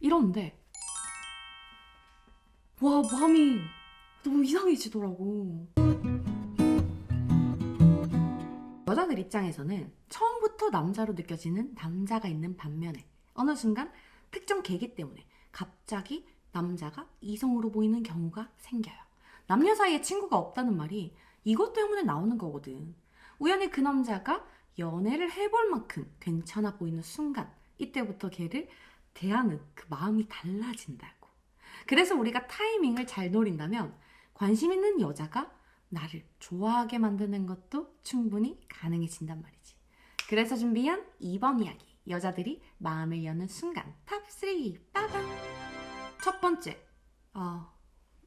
이러는데 와 마음이 너무 이상해지더라고. 여자들 입장에서는 처음부터 남자로 느껴지는 남자가 있는 반면에 어느 순간 특정 계기 때문에 갑자기 남자가 이성으로 보이는 경우가 생겨요. 남녀 사이에 친구가 없다는 말이 이것 때문에 나오는 거거든. 우연히 그 남자가 연애를 해볼 만큼 괜찮아 보이는 순간 이때부터 걔를 대하는 그 마음이 달라진다고. 그래서 우리가 타이밍을 잘 노린다면 관심 있는 여자가 나를 좋아하게 만드는 것도 충분히 가능해진단 말이지. 그래서 준비한 2번 이야기. 여자들이 마음을 여는 순간 탑3 빠밤. 첫 번째. 아,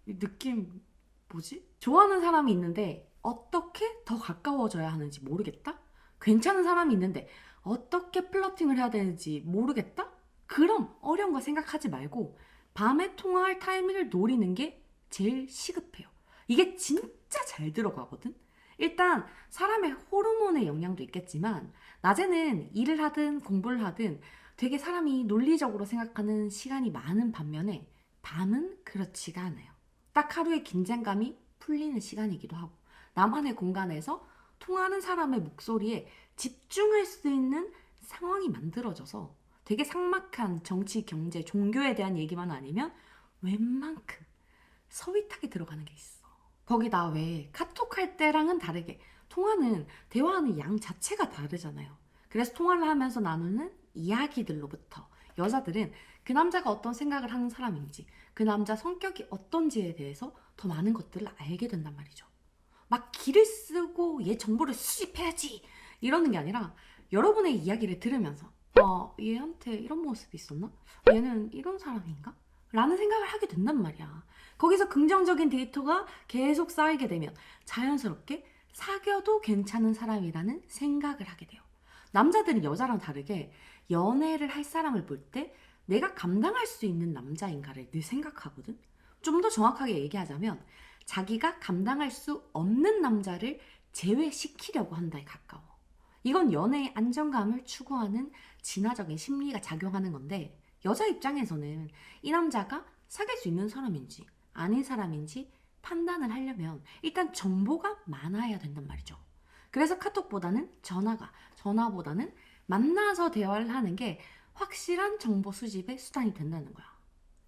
이 느낌 뭐지? 좋아하는 사람이 있는데 어떻게 더 가까워져야 하는지 모르겠다? 괜찮은 사람이 있는데 어떻게 플러팅을 해야 되는지 모르겠다? 그럼 어려운 거 생각하지 말고 밤에 통화할 타이밍을 노리는 게 제일 시급해요. 이게 진짜 잘 들어가거든? 일단 사람의 호르몬의 영향도 있겠지만 낮에는 일을 하든 공부를 하든 되게 사람이 논리적으로 생각하는 시간이 많은 반면에 밤은 그렇지가 않아요. 딱 하루의 긴장감이 풀리는 시간이기도 하고 나만의 공간에서 통하는 사람의 목소리에 집중할 수 있는 상황이 만들어져서 되게 삭막한 정치, 경제, 종교에 대한 얘기만 아니면 웬만큼 서윗하게 들어가는 게 있어. 거기다 왜 카톡할 때랑은 다르게 통화는 대화하는 양 자체가 다르잖아요. 그래서 통화를 하면서 나누는 이야기들로부터 여자들은 그 남자가 어떤 생각을 하는 사람인지 그 남자 성격이 어떤지에 대해서 더 많은 것들을 알게 된단 말이죠. 막 길을 쓰고 얘 정보를 수집해야지 이러는 게 아니라 여러분의 이야기를 들으면서 아 얘한테 이런 모습이 있었나? 얘는 이런 사람인가? 라는 생각을 하게 된단 말이야. 거기서 긍정적인 데이터가 계속 쌓이게 되면 자연스럽게 사귀어도 괜찮은 사람이라는 생각을 하게 돼요. 남자들은 여자랑 다르게 연애를 할 사람을 볼 때 내가 감당할 수 있는 남자인가를 늘 생각하거든. 좀 더 정확하게 얘기하자면 자기가 감당할 수 없는 남자를 제외시키려고 한다에 가까워. 이건 연애의 안정감을 추구하는 진화적인 심리가 작용하는 건데 여자 입장에서는 이 남자가 사귈 수 있는 사람인지 아닌 사람인지 판단을 하려면 일단 정보가 많아야 된단 말이죠. 그래서 카톡보다는 전화가, 전화보다는 만나서 대화를 하는 게 확실한 정보 수집의 수단이 된다는 거야.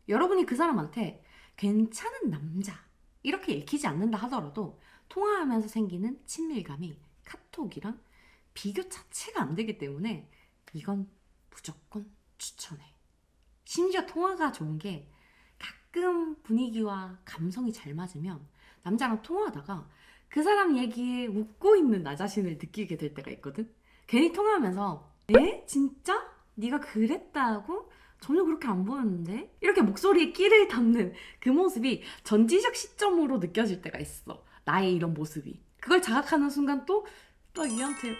여러분이 그 사람한테 괜찮은 남자, 이렇게 읽히지 않는다 하더라도 통화하면서 생기는 친밀감이 카톡이랑 비교 자체가 안 되기 때문에 이건 무조건 추천해. 심지어 통화가 좋은 게 가끔 분위기와 감성이 잘 맞으면 남자랑 통화하다가 그 사람 얘기에 웃고 있는 나 자신을 느끼게 될 때가 있거든. 괜히 통화하면서 에? 진짜? 네가 그랬다고? 전혀 그렇게 안 보였는데? 이렇게 목소리에 끼를 담는 그 모습이 전지적 시점으로 느껴질 때가 있어. 나의 이런 모습이. 그걸 자각하는 순간 또, 또 얘한테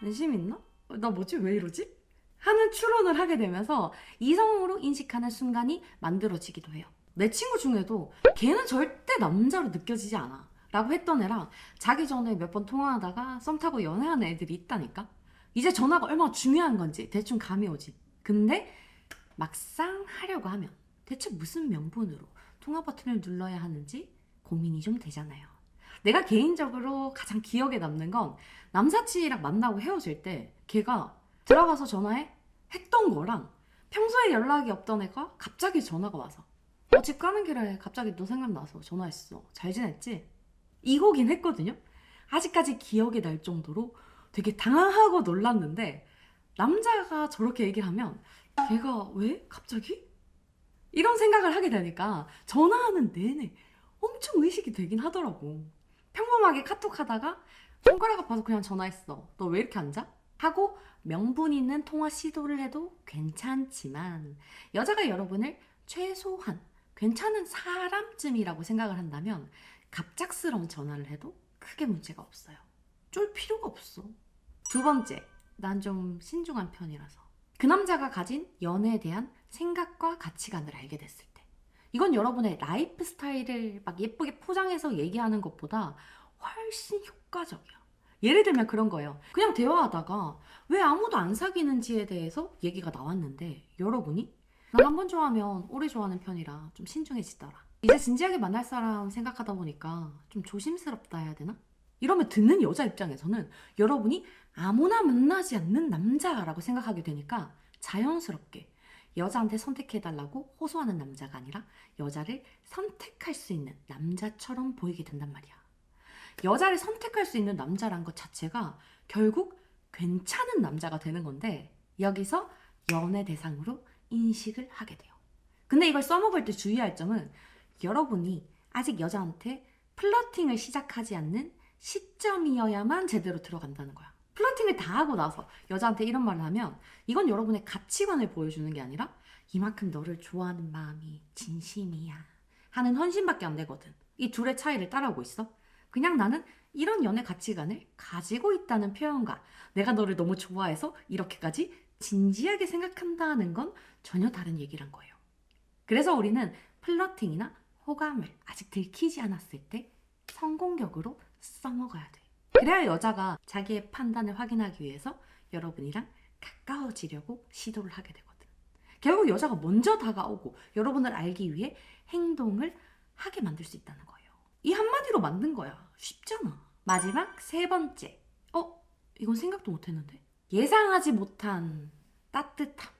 관심 있나? 나 뭐지? 왜 이러지? 하는 추론을 하게 되면서 이성으로 인식하는 순간이 만들어지기도 해요. 내 친구 중에도 걔는 절대 남자로 느껴지지 않아. 라고 했던 애랑 자기 전에 몇 번 통화하다가 썸 타고 연애하는 애들이 있다니까? 이제 전화가 얼마나 중요한 건지 대충 감이 오지. 근데 막상 하려고 하면 대체 무슨 명분으로 통화 버튼을 눌러야 하는지 고민이 좀 되잖아요. 내가 개인적으로 가장 기억에 남는 건 남사친이랑 만나고 헤어질 때 걔가 들어가서 전화해 했던 거랑 평소에 연락이 없던 애가 갑자기 전화가 와서 어, 집 가는 길에 갑자기 너 생각나서 전화했어. 잘 지냈지? 이거긴 했거든요. 아직까지 기억이 날 정도로 되게 당황하고 놀랐는데 남자가 저렇게 얘기를 하면 걔가 왜? 갑자기? 이런 생각을 하게 되니까 전화하는 내내 엄청 의식이 되긴 하더라고. 평범하게 카톡 하다가 손가락 아파서 그냥 전화했어. 너 왜 이렇게 앉아? 하고 명분 있는 통화 시도를 해도 괜찮지만 여자가 여러분을 최소한 괜찮은 사람쯤이라고 생각을 한다면 갑작스러운 전화를 해도 크게 문제가 없어요. 쫄 필요가 없어. 두 번째, 난 좀 신중한 편이라서. 그 남자가 가진 연애에 대한 생각과 가치관을 알게 됐을 때. 이건 여러분의 라이프 스타일을 막 예쁘게 포장해서 얘기하는 것보다 훨씬 효과적이야. 예를 들면 그런 거예요. 그냥 대화하다가 왜 아무도 안 사귀는지에 대해서 얘기가 나왔는데 여러분이 난 한 번 좋아하면 오래 좋아하는 편이라 좀 신중해지더라. 이제 진지하게 만날 사람 생각하다 보니까 좀 조심스럽다 해야 되나? 이러면 듣는 여자 입장에서는 여러분이 아무나 만나지 않는 남자라고 생각하게 되니까 자연스럽게 여자한테 선택해달라고 호소하는 남자가 아니라 여자를 선택할 수 있는 남자처럼 보이게 된단 말이야. 여자를 선택할 수 있는 남자란 것 자체가 결국 괜찮은 남자가 되는 건데 여기서 연애 대상으로 인식을 하게 돼요. 근데 이걸 써먹을 때 주의할 점은 여러분이 아직 여자한테 플러팅을 시작하지 않는 시점이어야만 제대로 들어간다는 거야. 플러팅을 다 하고 나서 여자한테 이런 말을 하면 이건 여러분의 가치관을 보여주는 게 아니라 이만큼 너를 좋아하는 마음이 진심이야 하는 헌신밖에 안 되거든. 이 둘의 차이를 따라오고 있어. 그냥 나는 이런 연애 가치관을 가지고 있다는 표현과 내가 너를 너무 좋아해서 이렇게까지 진지하게 생각한다는 건 전혀 다른 얘기란 거예요. 그래서 우리는 플러팅이나 호감을 아직 들키지 않았을 때 성공격으로 써먹어야 돼. 그래야 여자가 자기의 판단을 확인하기 위해서 여러분이랑 가까워지려고 시도를 하게 되거든. 결국 여자가 먼저 다가오고 여러분을 알기 위해 행동을 하게 만들 수 있다는 거예요. 이 한마디로 만든 거야. 쉽잖아. 마지막 세 번째. 어? 이건 생각도 못 했는데. 예상하지 못한 따뜻함.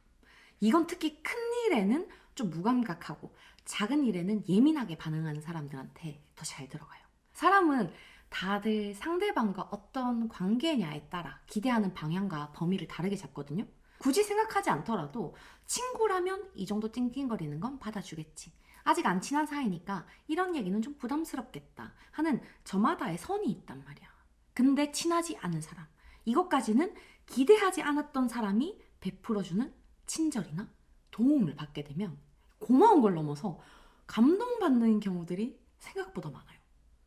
이건 특히 큰 일에는 좀 무감각하고 작은 일에는 예민하게 반응하는 사람들한테 더 잘 들어가요. 사람은 다들 상대방과 어떤 관계냐에 따라 기대하는 방향과 범위를 다르게 잡거든요. 굳이 생각하지 않더라도 친구라면 이 정도 찡찡거리는 건 받아주겠지. 아직 안 친한 사이니까 이런 얘기는 좀 부담스럽겠다 하는 저마다의 선이 있단 말이야. 근데 친하지 않은 사람, 이것까지는 기대하지 않았던 사람이 베풀어주는 친절이나 도움을 받게 되면 고마운 걸 넘어서 감동받는 경우들이 생각보다 많아요.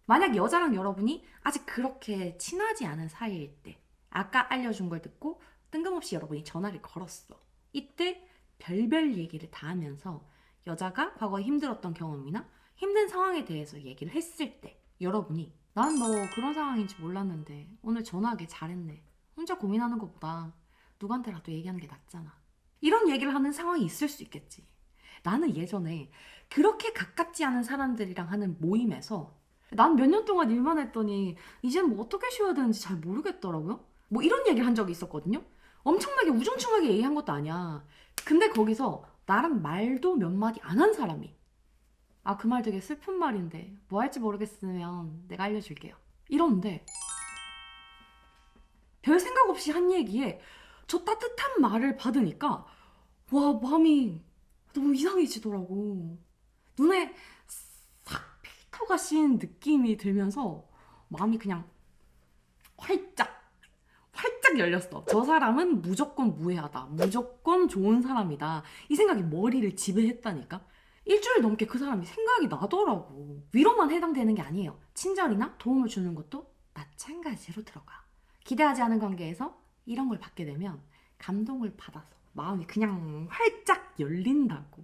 만약 여자랑 여러분이 아직 그렇게 친하지 않은 사이일 때 아까 알려준 걸 듣고 뜬금없이 여러분이 전화를 걸었어. 이때 별별 얘기를 다 하면서 여자가 과거에 힘들었던 경험이나 힘든 상황에 대해서 얘기를 했을 때 여러분이 난너 그런 상황인지 몰랐는데 오늘 전화하길 잘했네. 혼자 고민하는 것보다 누구한테라도 얘기하는 게 낫잖아. 이런 얘기를 하는 상황이 있을 수 있겠지. 나는 예전에 그렇게 가깝지 않은 사람들이랑 하는 모임에서 난 몇 년 동안 일만 했더니 이제는 뭐 어떻게 쉬어야 되는지 잘 모르겠더라고요. 뭐 이런 얘기를 한 적이 있었거든요. 엄청나게 우중충하게 얘기한 것도 아니야. 근데 거기서 나랑 말도 몇 마디 안 한 사람이 아 그 말 되게 슬픈 말인데 뭐 할지 모르겠으면 내가 알려줄게요. 이러는데 별 생각 없이 한 얘기에 저 따뜻한 말을 받으니까 와 마음이 너무 이상해지더라고. 눈에 싹 필터가 씌인 느낌이 들면서 마음이 그냥 활짝 열렸어. 저 사람은 무조건 무해하다. 무조건 좋은 사람이다. 이 생각이 머리를 지배했다니까. 일주일 넘게 그 사람이 생각이 나더라고. 위로만 해당되는 게 아니에요. 친절이나 도움을 주는 것도 마찬가지로 들어가. 기대하지 않은 관계에서 이런 걸 받게 되면 감동을 받아서 마음이 그냥 활짝 열린다고.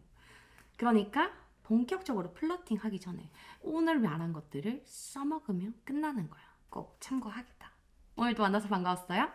그러니까 본격적으로 플러팅 하기 전에 오늘 말한 것들을 써먹으면 끝나는 거야. 꼭 참고하겠다. 오늘도 만나서 반가웠어요.